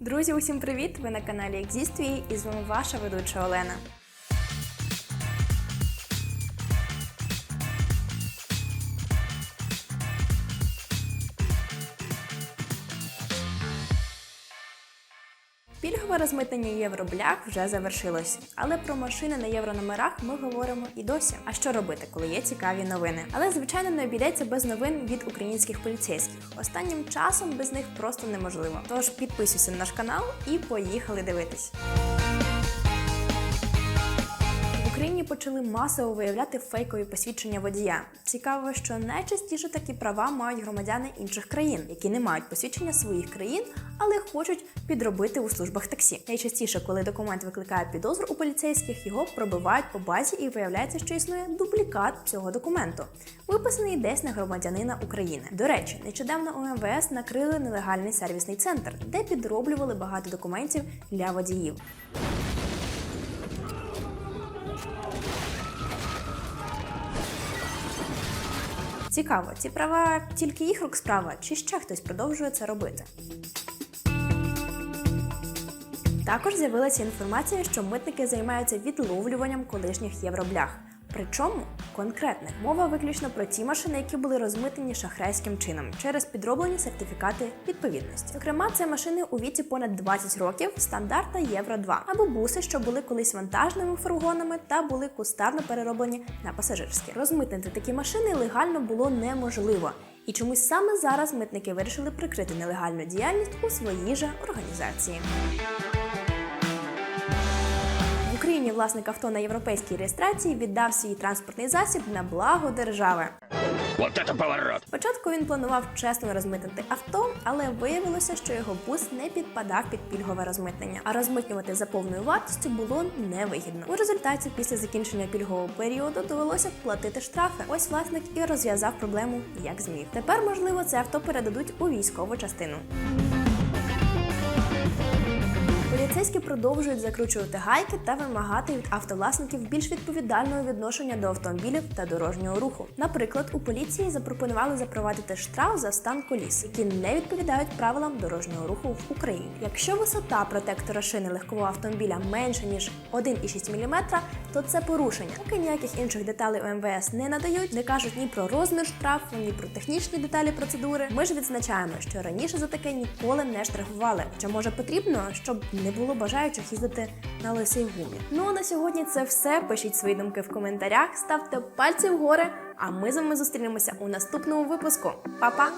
Друзі, усім привіт! Ви на каналі Екзіствії і з вами ваша ведуча Олена. Пільгове розмитнення євроблях вже завершилось, але про машини на єврономерах ми говоримо і досі. А що робити, коли є цікаві новини? Але звичайно не обійдеться без новин від українських поліцейських. Останнім часом без них просто неможливо. Тож підписуйся на наш канал і поїхали дивитись. Почали масово виявляти фейкові посвідчення водія. Цікаво, що найчастіше такі права мають громадяни інших країн, які не мають посвідчення своїх країн, але хочуть підробити у службах таксі. Найчастіше, коли документ викликає підозру у поліцейських, його пробивають по базі і виявляється, що існує дублікат цього документу, виписаний десь на громадянина України. До речі, нещодавно у МВС накрили нелегальний сервісний центр, де підроблювали багато документів для водіїв. Цікаво, ці права тільки їх рук справа, чи ще хтось продовжує це робити? Також з'явилася інформація, що митники займаються відловлюванням колишніх євроблях. Причому конкретних мова виключно про ті машини, які були розмитнені шахрайським чином через підроблені сертифікати відповідності. Зокрема, це машини у віці понад 20 років стандарта Євро 2 або буси, що були колись вантажними фургонами та були кустарно перероблені на пасажирські. Розмитнити такі машини легально було неможливо. І чомусь саме зараз митники вирішили прикрити нелегальну діяльність у своїй же організації. Україні власник авто на європейській реєстрації віддав свій транспортний засіб на благо держави. Вот это поворот! Спочатку він планував чесно розмитнити авто, але виявилося, що його бус не підпадав під пільгове розмитнення, а розмитнювати за повною вартістю було невигідно. У результаті, після закінчення пільгового періоду, довелося платити штрафи. Ось власник і розв'язав проблему як зміг. Тепер, можливо, це авто передадуть у військову частину. Поліцейські продовжують закручувати гайки та вимагати від автовласників більш відповідального відношення до автомобілів та дорожнього руху. Наприклад, у поліції запропонували запровадити штраф за стан коліс, які не відповідають правилам дорожнього руху в Україні. Якщо висота протектора шини легкового автомобіля менша ніж 1,6 мм, то це порушення. Поки ніяких інших деталей у МВС не надають, не кажуть ні про розмір штрафу, ні про технічні деталі процедури. Ми ж відзначаємо, що раніше за таке ніколи не штрафували. Хоча може потрібно, щоб не було бажаючих їздити на лисій гумі. Ну а на сьогодні це все. Пишіть свої думки в коментарях, ставте пальці вгори, а ми з вами зустрінемося у наступному випуску. Па-па!